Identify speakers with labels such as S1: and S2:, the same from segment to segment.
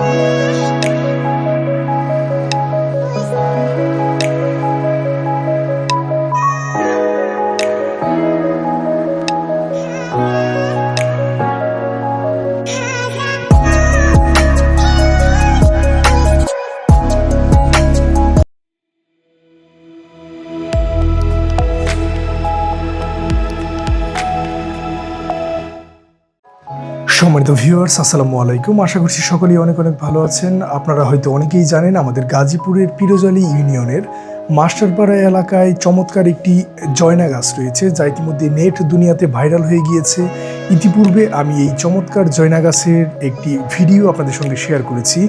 S1: Thank you. সম্মানিত viewers আসসালামু আলাইকুম। আশা করছি সকলেই অনেক অনেক ভালো আছেন। আপনারা হয়তো অনেকেই জানেন, আমাদের গাজীপুরের পিরোজালি ইউনিয়নের মাস্টারপাড়া এলাকায় চমৎকার একটি জয়না গাছ রয়েছে, যা ইতিমধ্যে নেট দুনিয়াতে ভাইরাল হয়ে গিয়েছে। ইতিপূর্বে আমি এই চমৎকার জয়না গাছের একটি ভিডিও আপনাদের সঙ্গে শেয়ার করেছি।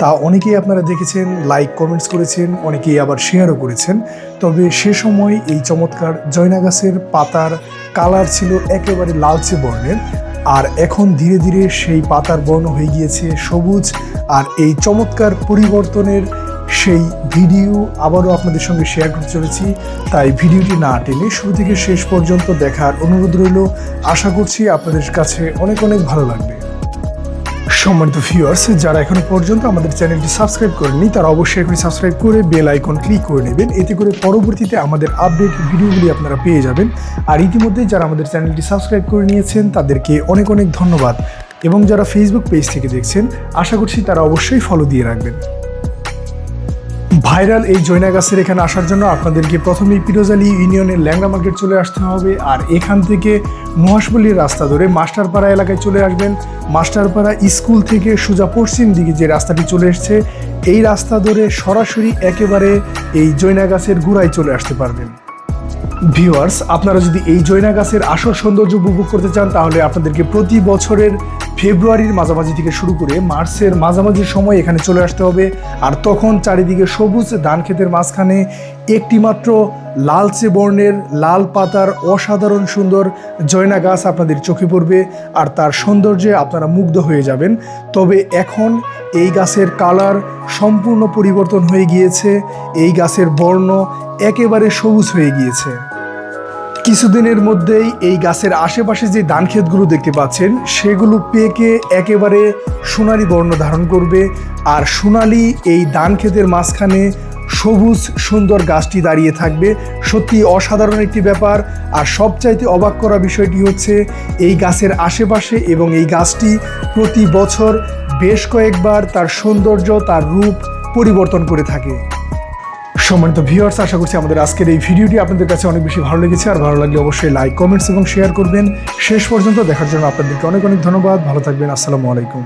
S1: তা অনেকেই আপনারা দেখেছেন লাইক কমেন্টস করেছেন, অনেকেই আবার শেয়ারও করেছেন। তবে সে সময় এই চমৎকার জয়না গাছের পাতার কালার ছিল একেবারে লালচে বর্ণের। আর এখন ধীরে ধীরে সেই পাতার বর্ণ হয়ে গিয়েছে সবুজ, আর এই চমৎকার পরিবর্তনের সেই ভিডিও আবারও আপনাদের সঙ্গে শেয়ার করতে চলেছি। তাই ভিডিওটি না টেনে শুরু থেকে শেষ পর্যন্ত দেখার অনুরোধ রইল। আশা করছি আপনাদের কাছে অনেক অনেক ভালো লাগবে। সম্মানিত ভিউয়ার্স যারা এখনও পর্যন্ত আমাদের চ্যানেলটি সাবস্ক্রাইব করেননি, তারা অবশ্যই এখনই সাবস্ক্রাইব করে বেল আইকন ক্লিক করে নেবেন। এতে করে পরবর্তীতে আমাদের আপডেট ভিডিওগুলি আপনারা পেয়ে যাবেন। আর ইতিমধ্যে যারা আমাদের চ্যানেলটি সাবস্ক্রাইব করে নিয়েছেন, তাদেরকে অনেক অনেক ধন্যবাদ। এবং যারা ফেসবুক পেজ থেকে দেখছেন, আশা করছি তারা অবশ্যই ফলো দিয়ে রাখবেন। ভাইরাল এই জৈনা গাছের এখানে আসার জন্য আপনাদেরকে প্রথমেই পিরোজালি ইউনিয়নের ল্যাংড়া মার্কেট চলে আসতে হবে। আর এখান থেকে নোয়াশপল্লির রাস্তা ধরে মাস্টারপাড়া এলাকায় চলে আসবেন। মাস্টারপাড়া স্কুল থেকে সোজা পশ্চিম দিকে যে রাস্তাটি চলে এসছে, এই রাস্তা ধরে সরাসরি একেবারে এই জৈনা গাছের গুড়ায় চলে আসতে পারবেন। ভিউয়ার্স, আপনারা যদি এই জৈনা গাছের আসল সৌন্দর্য উপভোগ করতে চান, তাহলে আপনাদেরকে প্রতি বছরের ফেব্রুয়ারির মাঝামাঝি থেকে শুরু করে মার্চের মাঝামাঝি সময় এখানে চলে আসতে হবে। আর তখন চারিদিকে সবুজ ধান ক্ষেতের মাঝখানে একটিমাত্র লালচে বর্ণের লাল পাতার অসাধারণ সুন্দর জয়না গাছ আপনাদের চোখে পড়বে আর তার সৌন্দর্যে আপনারা মুগ্ধ হয়ে যাবেন। তবে এখন এই গাছের কালার সম্পূর্ণ পরিবর্তন হয়ে গিয়েছে। এই গাছের বর্ণ একেবারে সবুজ হয়ে গিয়েছে। কিছুদিনের মধ্যেই এই গাছের আশেপাশে যে ধান ক্ষেতগুলো দেখতে পাচ্ছেন, সেগুলো পেকে একেবারে সোনালি বর্ণ ধারণ করবে। আর সোনালি এই ধান ক্ষেতের মাঝখানে সবুজ সুন্দর গাছটি দাঁড়িয়ে থাকবে। সত্যি অসাধারণ একটি ব্যাপার। আর সবচাইতে অবাক করা বিষয়টি হচ্ছে, এই গাছের আশেপাশে এবং এই গাছটি প্রতি বছর বেশ কয়েকবার তার সৌন্দর্য, তার রূপ পরিবর্তন করে থাকে। সম্মানিত ভিউয়ার্স আশা করছি আমাদের আজকের এই ভিডিওটি আপনাদের কাছে অনেক বেশি ভালো লেগেছে। আর ভালো লাগলে অবশ্যই লাইক কমেন্টস এবং শেয়ার করবেন। শেষ পর্যন্ত দেখার জন্য আপনাদেরকে অনেক অনেক ধন্যবাদ। ভালো থাকবেন। আসসালামু আলাইকুম।